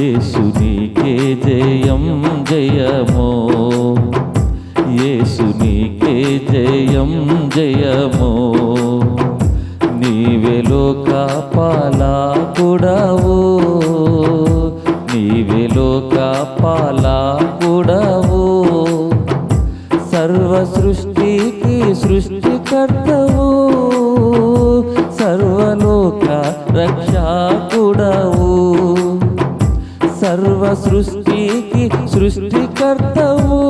యేసునికే జయం జయమో. యేసునికే జయం జయమో. నీవెలో కాపాలా కూడావు నీవెలో కాపాలా కూడావు సర్వ సృష్టికి సృష్టికర్తవు. సర్వలోక రక్షకుడవు. సర్వ సృష్టికి సృష్టికర్తవు.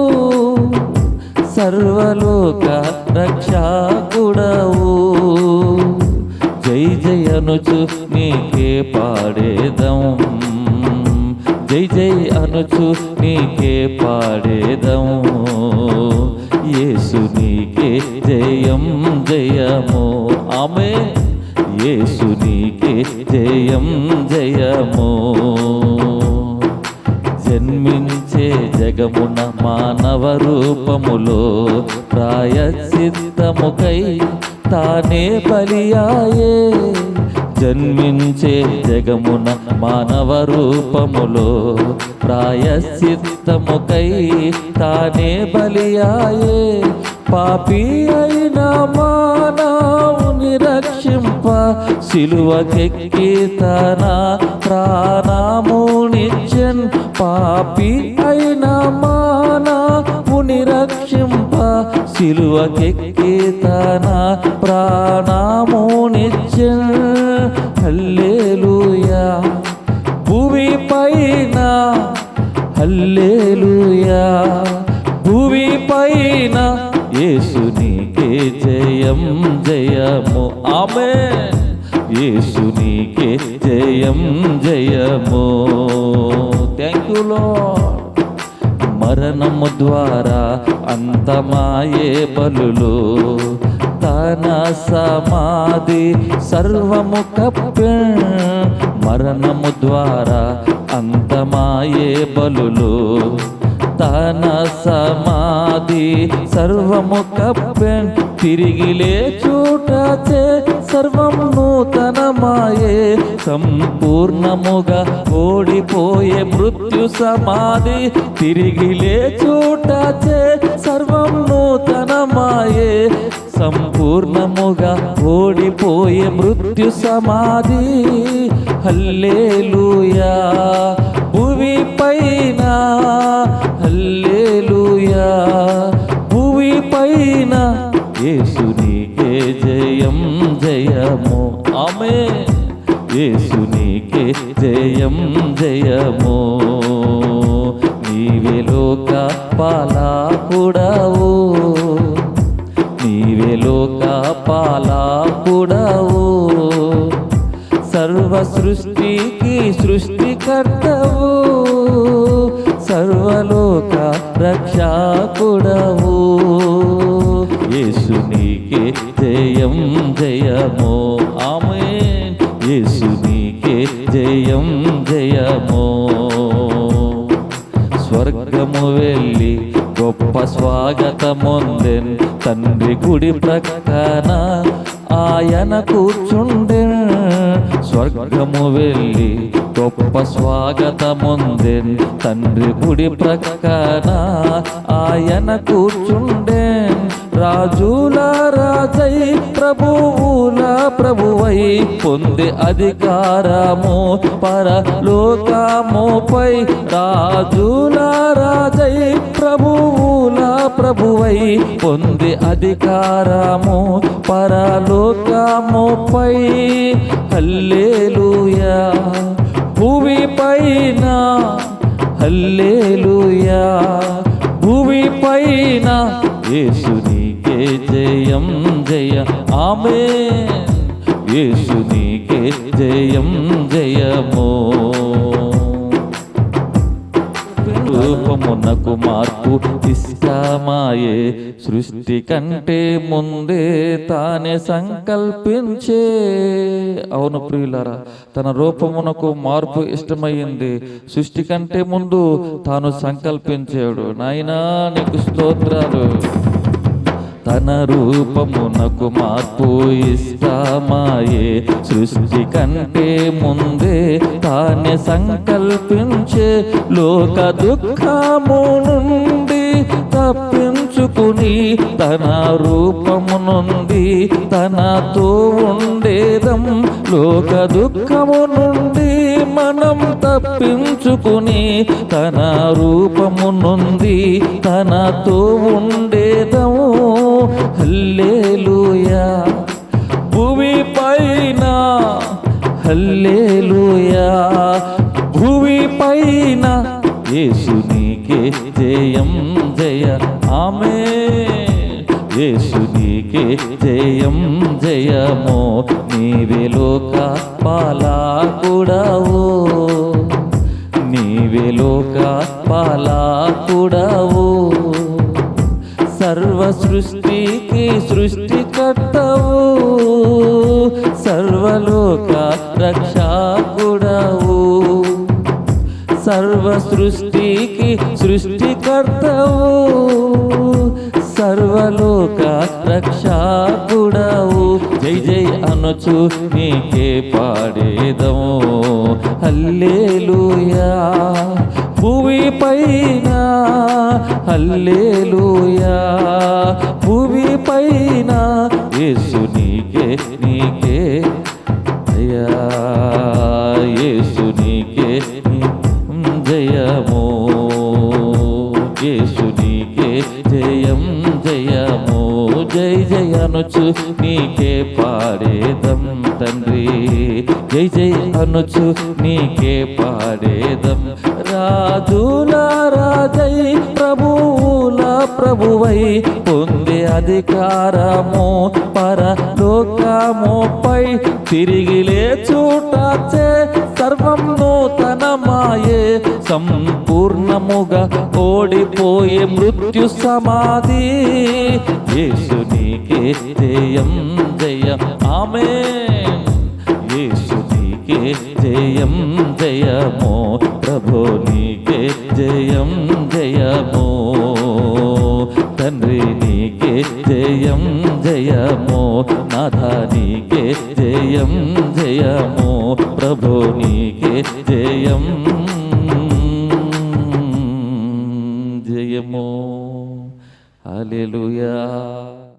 సర్వలోక రక్షకుడవు జై జై అనుచు నీకే పాడేదం. జై జై అనుచు నీకే పాడేదం. యేసు నీకే జయం జయము. ఆమె యేసు నీకే జయం జయము. జన్మించే జగమున మానవ రూపములో ప్రాయచిత్తముకై తానే బలియాయే. జన్మించే జగమున మానవ రూపములో ప్రాయశ్చిత్తముకై తానే బలియాయే. పాపి అయిన మానవుని రక్షింప సిలువకెక్కి తన ప్రాణమునిచ్చన్ పాపి అయిన మానవుని రక్షింప సిలువకెక్కి తన ప్రాణమునిచ్చన్. హల్లెలూయా. భూమి పైన హల్లెలూయా. భూమి పైన యేసుని జయం జయము. ఆమె యేసునికే జయం జయము. థ్యాంక్ యూ లో మరణము ద్వారా అంతమాయే బలులు. తన సమాధి సర్వము కప్పె మరణము ద్వారా అంతమాయే బలులు. తన సమాధి సర్వము కప్పెన్. తిరిగి లేచూటచే సర్వం నూతనమాయే. సంపూర్ణముగా ఓడిపోయే మృత్యు సమాధి. తిరిగి లేచూటచే సర్వం నూతనమాయే. సంపూర్ణముగా ఓడిపోయే మృత్యు సమాధి. హల్లేలూయా. భూమి పైన హల్లేలూయా. భూమి పైన యేసునికే జయం జయము. ఆమె యేసునికే జయం జయము. నీవే లోక పాలాకుడవు. నీవే లోక పాలాకుడవు. సర్వ సృష్టికి సృష్టికర్తవు. సర్వలోక రక్షకుడవు. యేసునికే జయం జయమో ఆమె యేసునికే జయం జయమో. స్వర్గము వెళ్ళి గొప్ప స్వాగతముందెన్ తండ్రి గుడి ప్రక్కన ఆయన కూర్చుండెన్ స్వర్గము వెళ్ళి గొప్ప స్వాగతముందెన్ తండ్రి గుడి ప్రక్కన ఆయన కూర్చుండెన్. రాజుల రాజై ప్రభువుల ప్రభువై పొంది అధికారము పరలోకముపై. రాజుల రాజై ప్రభువుల ప్రభువై పొంది అధికారము పరలోకముపై. హల్లేలూయా! భూమి పైన హల్లేలూయా! భూమి పైన యేసుని జయం జయ. ఆమె యేసునికే జయం జయమో. రూపమునకు మార్పు ఇష్టమాయే సృష్టి కంటే ముందే తానే సంకల్పించే. అవును ప్రియులరా తన రూపమునకు మార్పు ఇష్టమైంది సృష్టి కంటే ముందు తాను సంకల్పించాడు నాయనా నీకు స్తోత్రాలు. తన రూపమునకు మార్పు ఇస్తామాయే. సృష్టి కంటే ముందే తానే సంకల్పించే లోక దుఃఖము నుండి తప్పించుకుని తన రూపము నుండి తనతో ఉండేదం. లోక దుఃఖము నుండి మనం తప్పించుకుని తన రూపము నుండి తనతో ఉండేదము హల్లేలుయా. భూమి పైన హల్లేలుయా. భూమి పైన యేసునికే జయం జయ. ఆమె యేసునికే జయం జయమో. నీవే లోక పాలా కూడా రక్షకుడవు సర్వ సృష్టికి సృష్టికర్తవు. సర్వలోక రక్షకుడవు. జై జై అనుచు నీకే పాడేదము. హల్లేలుయా. భూమి పైన హల్లేలుయా. భూమి పైన యేసు నీకే నీకే తండ్రి. జై జై అనుచు నీకే పాడేదం. రాజుల రాజై ప్రభువుల ప్రభువై పొందే అధికారము పరలోకముపై తిరిగి లేచూటచే సర్వం నూతనమాయే. సంపూర్ణముగా ఓడిపోయే మృత్యు సమాధి. యేసు నీకే జయం జయం. ఆమె యేసునికే జయం జయమో. ప్రభు నీకే జయం జయమో. తండ్రి నీకే జయం జయమో. నాథా నీకే జయం జయమో. ప్రభు నీకే జయం జయమో. అలెలుయా